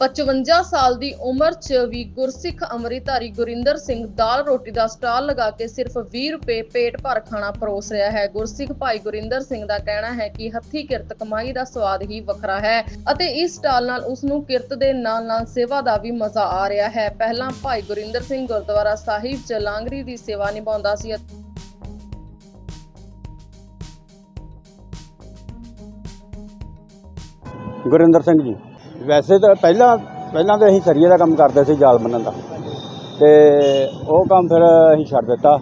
55 ਸਾਲ ਦੀ ਉਮਰ 'ਚ ਵੀ ਗੁਰਸਿੱਖ ਅੰਮ੍ਰਿਤਧਾਰੀ ਗੁਰਿੰਦਰ ਸਿੰਘ ਦਾਲ ਰੋਟੀ ਦਾ ਸਟਾਲ ਲਗਾ ਕੇ ਸਿਰਫ 20 ਰੁਪਏ ਪੇਟ ਭਰ ਖਾਣਾ ਪਰੋਸ ਰਿਹਾ ਹੈ। ਗੁਰਸਿੱਖ ਭਾਈ ਗੁਰਿੰਦਰ ਸਿੰਘ ਦਾ ਕਹਿਣਾ ਹੈ ਕਿ ਹੱਥੀ ਕਿਰਤ ਕਮਾਈ ਦਾ ਸਵਾਦ ਹੀ ਵੱਖਰਾ ਹੈ ਅਤੇ ਇਸ ਸਟਾਲ ਨਾਲ ਉਸ ਨੂੰ ਕਿਰਤ ਦੇ ਨਾਲ ਨਾਲ ਸੇਵਾ ਦਾ ਵੀ ਮਜ਼ਾ ਆ ਰਿਹਾ ਹੈ। ਪਹਿਲਾਂ ਭਾਈ ਗੁਰਿੰਦਰ ਸਿੰਘ ਗੁਰਦੁਆਰਾ ਸਾਹਿਬ 'ਚ ਲਾਂਗਰੀ ਦੀ ਸੇਵਾ ਨਿਭਾਉਂਦਾ ਸੀ ਗੁਰਿੰਦਰ ਸਿੰਘ ਜੀ। ਵੈਸੇ ਤਾਂ ਪਹਿਲਾਂ ਪਹਿਲਾਂ ਤਾਂ ਅਸੀਂ ਸਰੀਏ ਦਾ ਕੰਮ ਕਰਦੇ ਸੀ ਜਾਲ ਬੰਨਣ ਦਾ। ਤੇ ਉਹ ਕੰਮ ਫਿਰ ਅਸੀਂ ਛੱਡ ਦਿੱਤਾ।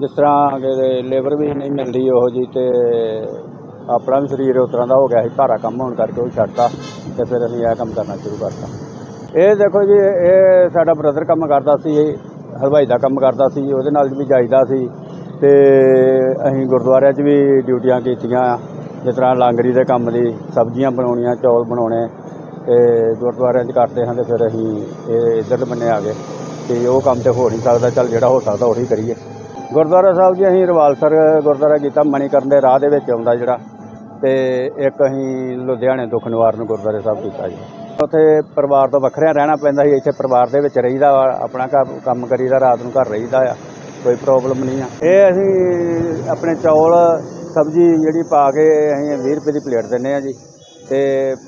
ਜਿਸ ਤਰ੍ਹਾਂ ਕਿ ਲੇਬਰ ਵੀ ਨਹੀਂ ਮਿਲਦੀ ਉਹ ਜੀ ਤੇ ਆਪਣਾ ਵੀ ਸਰੀਰ ਉਸ ਤਰ੍ਹਾਂ ਦਾ ਹੋ ਗਿਆ ਸੀ। ਭਾਰਾ ਕੰਮ ਹੋਣ ਕਰਕੇ ਉਹ ਛੱਡਤਾ ਤੇ ਫਿਰ ਅਸੀਂ ਇਹ ਕੰਮ ਕਰਨਾ ਸ਼ੁਰੂ ਕਰਤਾ। ਇਹ ਦੇਖੋ ਜੀ, ਇਹ ਸਾਡਾ ਬ੍ਰਦਰ ਕੰਮ ਕਰਦਾ ਸੀ ਹਲਵਾਈ ਦਾ ਕੰਮ ਕਰਦਾ ਸੀ, ਉਹਦੇ ਨਾਲ ਵੀ ਜਾਈਦਾ ਸੀ। ਤੇ ਅਸੀਂ ਗੁਰਦੁਆਰਿਆਂ 'ਚ ਵੀ ਡਿਊਟੀਆਂ ਕੀਤੀਆਂ, ਜਿਸ ਤਰ੍ਹਾਂ ਲਾਂਗਰੀ ਦੇ ਕੰਮ ਦੀ, ਸਬਜ਼ੀਆਂ ਬਣਾਉਣੀਆਂ, ਚੌਲ ਬਣਾਉਣੇ। ਤੇ ਗੁਰਦੁਆਰਿਆਂ 'ਚ ਕਰਦੇ ਹਾਂ ਤੇ ਫਿਰ ਅਸੀਂ ਇਹ ਇੱਧਰ ਬੰਨੇ ਆ ਗਏ ਕਿ ਉਹ ਕੰਮ ਤੇ ਹੋ ਨਹੀਂ ਸਕਦਾ, ਚੱਲ ਜਿਹੜਾ ਹੋ ਸਕਦਾ ਉਹੀ ਕਰੀਏ। ਗੁਰਦੁਆਰਾ ਸਾਹਿਬ ਜੀ, ਅਸੀਂ ਰਵਾਲਸਰ ਗੁਰਦੁਆਰਾ ਕੀਤਾ, ਮਣੀਕਰਨ ਦੇ ਰਾਹ ਦੇ ਵਿੱਚ ਆਉਂਦਾ ਜਿਹੜਾ ਤੇ ਇੱਕ ਅਸੀਂ ਲੁਧਿਆਣੇ ਦੁੱਖ ਨੂੰ ਗੁਰਦੁਆਰੇ ਸਾਹਿਬ ਕੀਤਾ ਜੀ। ਉੱਥੇ ਪਰਿਵਾਰ ਤੋਂ ਵੱਖਰਿਆਂ ਰਹਿਣਾ ਪੈਂਦਾ ਸੀ, ਇੱਥੇ ਪਰਿਵਾਰ ਦੇ ਵਿੱਚ ਰਹੀਦਾ ਵਾ, ਆਪਣਾ ਘਰ, ਕੰਮ ਕਰੀਦਾ, ਰਾਤ ਨੂੰ ਘਰ ਰਹੀਦਾ ਆ, ਕੋਈ ਪ੍ਰੋਬਲਮ ਨਹੀਂ ਆ। ਇਹ ਅਸੀਂ ਆਪਣੇ ਚੌਲ, ਸਬਜ਼ੀ ਜਿਹੜੀ ਪਾ ਕੇ ਅਸੀਂ 20 ਰੁਪਏ ਦੀ ਪਲੇਟ ਦਿੰਨੇ ਆ ਜੀ। ਤੇ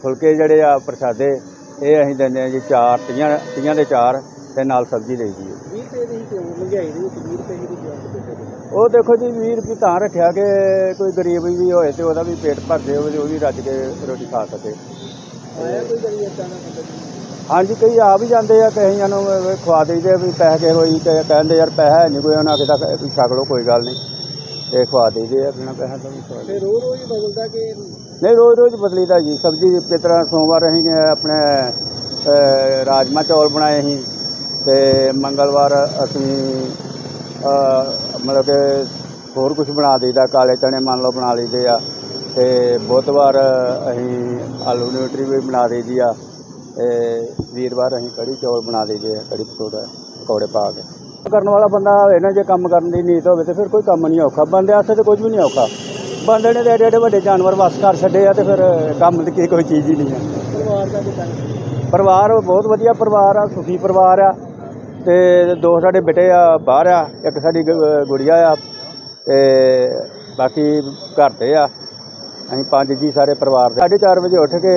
ਫੁਲਕੇ ਜਿਹੜੇ ਆ ਪ੍ਰਸ਼ਾਦੇ ਇਹ ਅਸੀਂ ਦਿੰਦੇ ਆ ਜੀ ਚਾਰ ਤੀਆਂ ਤੀਆਂ ਦੇ ਚਾਰ ਤੇ ਨਾਲ ਸਬਜ਼ੀ ਲਈ ਦੀ 20 ਰੁਪਏ ਦੀ ਕਿਉਂ ਮਹਿੰਗਾਈ ਦੇ ਵਿੱਚ 20 ਰੁਪਏ ਦੀ ਕਿਉਂ ਉਹ ਦੇਖੋ ਜੀ 20 ਰੁਪਏ ਤਾਂ ਰੱਖਿਆ ਕਿ ਕੋਈ ਗਰੀਬ ਵੀ ਹੋਏ ਤੇ ਉਹਦਾ ਵੀ ਪੇਟ ਭਰਦੇ ਹੋਵੇ ਤੇ ਉਹ ਵੀ ਰੱਜ ਕੇ ਰੋਟੀ ਖਾ ਸਕੇ। ਦਾ? ਹਾਂਜੀ ਕਈ ਆ ਵੀ ਜਾਂਦੇ ਆ ਕਈਆਂ ਨੂੰ ਖਵਾ ਦੇਈਦੇ ਵੀ ਪੈਸੇ ਕੇ ਹੋਈ ਤੇ ਕਹਿੰਦੇ ਯਾਰ ਪੈਸਾ ਨਹੀਂ ਕੋਈ ਉਹਨਾਂ ਕਿਦਾ ਛਕ ਲਓ ਕੋਈ ਗੱਲ ਨਹੀਂ। ਤੇ ਖਵਾ ਦੇਈਦੇ ਆ ਬਿਨਾਂ ਪੈਸਾ ਤੋਂ ਵੀ ਖਵਾ ਤੇ ਰੋਜ਼ ਰੋਜ਼ ਬਦਲਦਾ ਕਿ ਨਹੀਂ ਰੋਜ਼ ਰੋਜ਼ ਬਦਲੀਦਾ ਜੀ। ਸਬਜ਼ੀ ਜਿਸ ਤਰ੍ਹਾਂ ਸੋਮਵਾਰ ਅਸੀਂ ਆਪਣੇ ਅਹ, ਰਾਜਮਾ ਚੌਲ ਬਣਾਏ ਸੀ ਤੇ ਮੰਗਲਵਾਰ ਅਸੀਂ ਮਤਲਬ ਕਿ ਹੋਰ ਕੁਝ ਬਣਾ ਦਈਦਾ ਕਾਲੇ ਚਣੇ ਮੰਨ ਲਓ ਬਣਾ ਲਈਦੇ ਆ ਤੇ ਬੁੱਧਵਾਰ ਅਸੀਂ ਆਲੂ ਨਿਊਟਰੀ ਵੀ ਬਣਾ ਦਈਦੀ ਆ ਤੇ ਵੀਰਵਾਰ ਅਸੀਂ ਕੜੀ ਚੌਲ ਬਣਾ ਦਈਦੇ ਆ ਕੜੀ ਪਕੌੜਾ ਪਕੌੜੇ ਪਾ ਕੇ। ਕਰਨ ਵਾਲਾ ਬੰਦਾ ਹੋਵੇ ਨਾ ਜੇ ਕੰਮ ਕਰਨ ਦੀ ਨੀਤ ਹੋਵੇ ਤੇ ਫਿਰ ਕੋਈ ਕੰਮ ਨਹੀਂ ਔਖਾ। ਬੰਦੇ ਵਾਸਤੇ ਤੇ ਕੁਝ ਵੀ ਨਹੀਂ ਔਖਾ। ਬੰਦੇ ਨੇ ਏਡੇ ਏਡੇ ਵੱਡੇ ਜਾਨਵਰ ਵਸ ਕਰ ਛੱਡੇ ਆ ਤੇ ਫਿਰ ਕੰਮ ਦੀ ਕੀ ਕੋਈ ਚੀਜ਼ ਹੀ ਨਹੀਂ ਆ। ਪਰਿਵਾਰ ਦਾ ਕਿਦਾਂ ਪਰਿਵਾਰ ਬਹੁਤ ਵਧੀਆ ਪਰਿਵਾਰ ਆ ਸੁਖੀ ਪਰਿਵਾਰ ਆ ਤੇ ਦੋ ਸਾਡੇ ਬੇਟੇ ਆ ਬਾਹਰ ਆ ਇੱਕ ਸਾਡੀ ਗ- ਗੁੜੀਆ ਆ ਤੇ ਬਾਕੀ ਘਰ ਤੇ ਆ। ਅਸੀਂ ਪੰਜ ਜੀ ਸਾਰੇ ਪਰਿਵਾਰ ਦੇ। 4:30 ਵਜੇ ਉੱਠ ਕੇ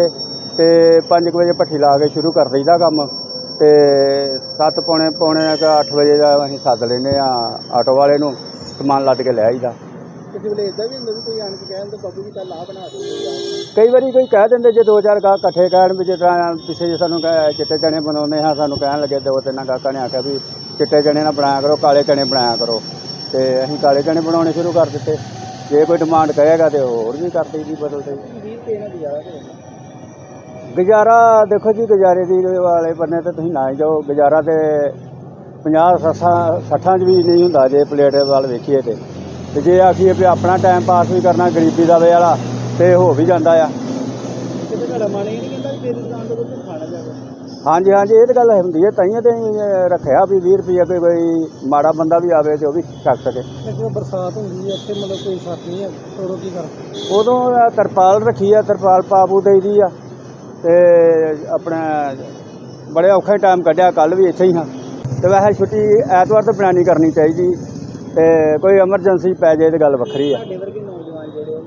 ਤੇ 5 ਵਜੇ ਭੱਠੀ ਲਾ ਕੇ ਸ਼ੁਰੂ ਕਰ ਦਈਦਾ ਕੰਮ ਤੇ 7 ਪੌਣੇ ਪੌਣੇ 8 ਵਜੇ ਦਾ ਅਸੀਂ ਸੱਦ ਲੈਨੇ ਆ ਆਟੋ ਵਾਲੇ ਨੂੰ ਸਮਾਨ ਲੱਦ ਕੇ ਲੈ ਆਈਦਾ। ਕਿਸੇ ਵੇਲੇ ਇਦਾਂ ਵੀ ਹੁੰਦਾ ਵੀ ਕੋਈ ਆਣ ਕੇ ਕਹਿੰਦਾ ਬਾਬੂ ਜੀ ਕੱਲ ਆ ਬਣਾ ਦਿਓ। ਕਈ ਵਾਰੀ ਕੋਈ ਕਹਿ ਦਿੰਦੇ ਜੇ ਦੋ ਚਾਰ ਗਾਹਕ ਇਕੱਠੇ ਕਹਿਣ ਵੀ ਜਿਸ ਤਰ੍ਹਾਂ ਪਿੱਛੇ ਜੇ ਸਾਨੂੰ ਕਹਿ- ਚਿੱਟੇ ਚਣੇ ਬਣਾਉਂਦੇ ਹਾਂ ਸਾਨੂੰ ਕਹਿਣ ਲੱਗੇ ਦੋ ਤਿੰਨ ਗਾਹਕਾਂ ਨੇ ਆਖਿਆ ਵੀ ਚਿੱਟੇ ਚਣੇ ਨਾ ਬਣਾਇਆ ਕਰੋ ਕਾਲੇ ਚਣੇ ਬਣਾਇਆ ਕਰੋ। ਤੇ ਅਸੀਂ ਕਾਲੇ ਚਣੇ ਬਣਾਉਣੇ ਸ਼ੁਰੂ ਕਰ ਦਿੱਤੇ। ਜੇ ਕੋਈ ਡਿਮਾਂਡ ਕਹੇਗਾ ਤੇ ਹੋਰ ਵੀ ਕਰ ਦਈਦੀ ਬਦਲਦੇ। 20 ਰੁਪਏ ਨਾਲ ਗੁਜ਼ਾਰਾ ਦੇਖੋ ਜੀ ਗੁਜ਼ਾਰੇ ਦੀ ਵਾਲੇ ਬੰਨੇ ਤੇ ਤੁਸੀਂ ਨਾ ਹੀ ਜਾਓ। ਗੁਜ਼ਾਰਾ ਤੇ 50 ਸੱਠਾਂ ਸੱਠਾਂ 'ਚ ਵੀ ਨਹੀਂ ਹੁੰਦਾ ਜੇ ਪਲੇਟ ਵੱਲ ਵੇਖੀਏ ਤੇ। ਤੇ ਜੇ ਆਖੀਏ ਵੀ ਆਪਣਾ ਟਾਈਮ ਪਾਸ ਵੀ ਕਰਨਾ ਗਰੀਬੀ ਦਾ ਵਾਲਾ ਤੇ ਹੋ ਵੀ ਜਾਂਦਾ ਆ। ਕਿਤੇ ਤੁਹਾਡਾ ਮਨ ਇਹ ਨਹੀਂ ਕਹਿੰਦਾ ਵੀ ਮੇਰੀ ਦੁਕਾਨ ਤੋਂ ਕੁਝ ਖਾਣਾ ਜਾਵੇ ਹਾਂਜੀ ਹਾਂਜੀ ਇਹ ਤਾਂ ਗੱਲ ਹੁੰਦੀ ਹੈ ਤਾਈਆਂ ਤੇ ਰੱਖਿਆ ਵੀ 20 ਰੁਪਏ ਕੋਈ ਕੋਈ ਮਾੜਾ ਬੰਦਾ ਵੀ ਆਵੇ ਤੇ ਉਹ ਵੀ ਛਕ ਸਕੇ। ਜਦੋਂ ਬਰਸਾਤ ਹੁੰਦੀ ਹੈ ਇੱਥੇ ਮਤਲਬ ਕੋਈ ਸਾਥ ਨਹੀਂ ਹੈ ਉਦੋਂ ਕੀ ਕਰਦੇ ਉਦੋਂ ਇਹ ਤਰਪਾਲ ਰੱਖੀ ਆ ਤਰਪਾਲ ਪਾਪੂ ਦੇਈਦੀ ਆ ਤੇ ਆਪਣਾ ਬੜੇ ਔਖੇ ਟਾਈਮ ਕੱਢਿਆ ਕੱਲ ਵੀ ਇੱਥੇ ਹੀ ਹਾਂ। ਤੇ ਵੈਸੇ ਛੁੱਟੀ ਐਤਵਾਰ ਤੋਂ ਬਣਾਣੀ ਕਰਨੀ ਚਾਹੀਦੀ। ਤੇ ਕੋਈ ਐਮਰਜੈਂਸੀ ਪੈ ਜਾਏ ਤੇ ਗੱਲ ਵੱਖਰੀ ਆ। ਤੁਹਾਡੇ ਵਰਗੇ ਨੌਜਵਾਨ ਜਿਹੜੇ ਆ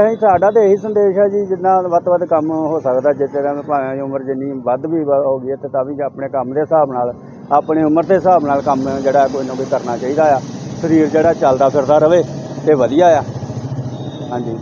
ਇਹੀ ਸਾਡਾ ਤੇ ਇਹੀ ਸੰਦੇਸ਼ ਹੈ ਜੀ ਜਿੰਨਾ ਵੱਧ ਵੱਧ ਕੰਮ ਹੋ ਸਕਦਾ ਜਿਸ ਤਰ੍ਹਾਂ ਭਾਵੇਂ ਉਮਰ ਜਿੰਨੀ ਵੱਧ ਵੀ ਹੋ ਗਈ ਤੇ ਤਾਂ ਵੀ ਆਪਣੇ ਕੰਮ ਦੇ ਹਿਸਾਬ ਨਾਲ ਆਪਣੀ ਉਮਰ ਦੇ ਹਿਸਾਬ ਨਾਲ ਕੰਮ ਜਿਹੜਾ ਕੋਈ ਨਾ ਕੋਈ ਕਰਨਾ ਚਾਹੀਦਾ ਆ। ਸਰੀਰ ਜਿਹੜਾ ਚੱਲਦਾ ਫਿਰਦਾ ਰਵੇ ਤੇ ਵਧੀਆ ਆ। ਹਾਂਜੀ।